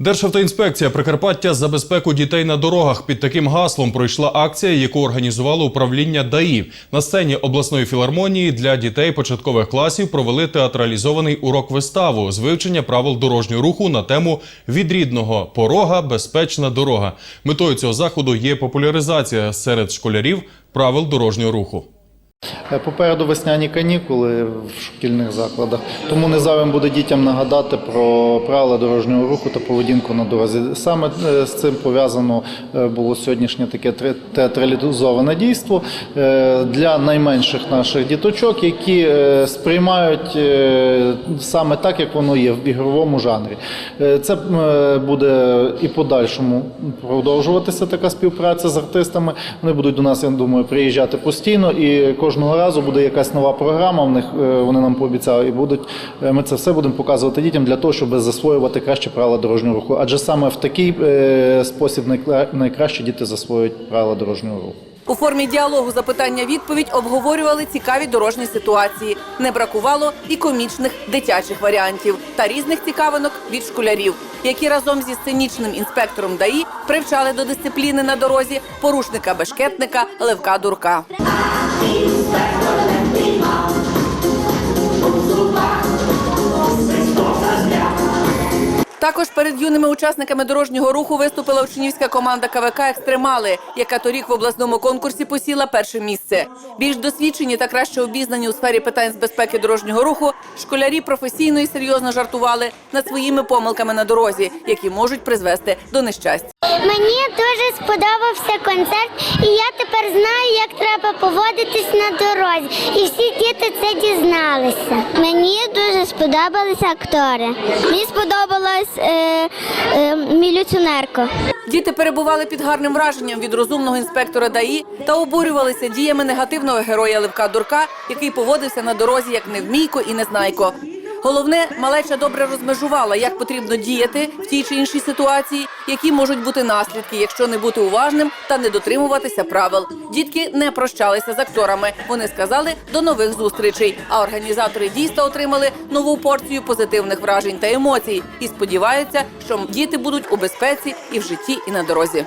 Державтоінспекція Прикарпаття за безпеку дітей на дорогах під таким гаслом пройшла акція, яку організувало управління ДАІ. На сцені обласної філармонії для дітей початкових класів провели театралізований урок виставу з вивчення правил дорожнього руху на тему від рідного порога безпечна дорога. Метою цього заходу є популяризація серед школярів правил дорожнього руху. Е, Попереду весняні канікули в шкільних закладах, тому незайвим буде дітям нагадати про правила дорожнього руху та поведінку на дорозі. Саме е, з цим пов'язано е, було сьогоднішнє таке театралізоване дійство для найменших наших діточок, які сприймають саме так, як воно є в ігровому жанрі. Це буде і подальшому продовжуватися така співпраця з артистами. Вони будуть до нас, я думаю, приїжджати постійно, і кожного разу буде якась нова програма. В них е, вони нам пообіцяли, і будуть е, ми це все будемо показувати дітям для того, щоб засвоювати краще правила дорожнього руху. Адже саме в такий е, спосіб найкра- найкраще діти засвоюють правила дорожнього руху. У формі діалогу запитання-відповідь обговорювали цікаві дорожні ситуації. Не бракувало і комічних дитячих варіантів та різних цікавинок від школярів, які разом зі сценічним інспектором ДАІ привчали до дисципліни на дорозі порушника-бешкетника Левка Дурка. Також перед юними учасниками дорожнього руху виступила учнівська команда КВК Екстремали, яка торік в обласному конкурсі посіла перше місце. Більш досвідчені та краще обізнані у сфері питань з безпеки дорожнього руху, школярі професійно і серйозно жартували над своїми помилками на дорозі, які можуть призвести до нещастя. Мені дуже сподобався концерт, і я тепер знаю, як треба поводитись на дорозі. І всі діти це дізналися. Мені дуже сподобалися актори. Мені сподобалась е, е, міліціонерка. Діти перебували під гарним враженням від розумного інспектора ДАІ та обурювалися діями негативного героя Левка Дурка, який поводився на дорозі як невмійко і незнайко. Головне, малеча добре розмежувала, як потрібно діяти в тій чи іншій ситуації, які можуть бути наслідки, якщо не бути уважним та не дотримуватися правил. Дітки не прощалися з акторами. Вони сказали до нових зустрічей. А організатори дійства отримали нову порцію позитивних вражень та емоцій і сподіваються, що діти будуть у безпеці і в житті, і на дорозі.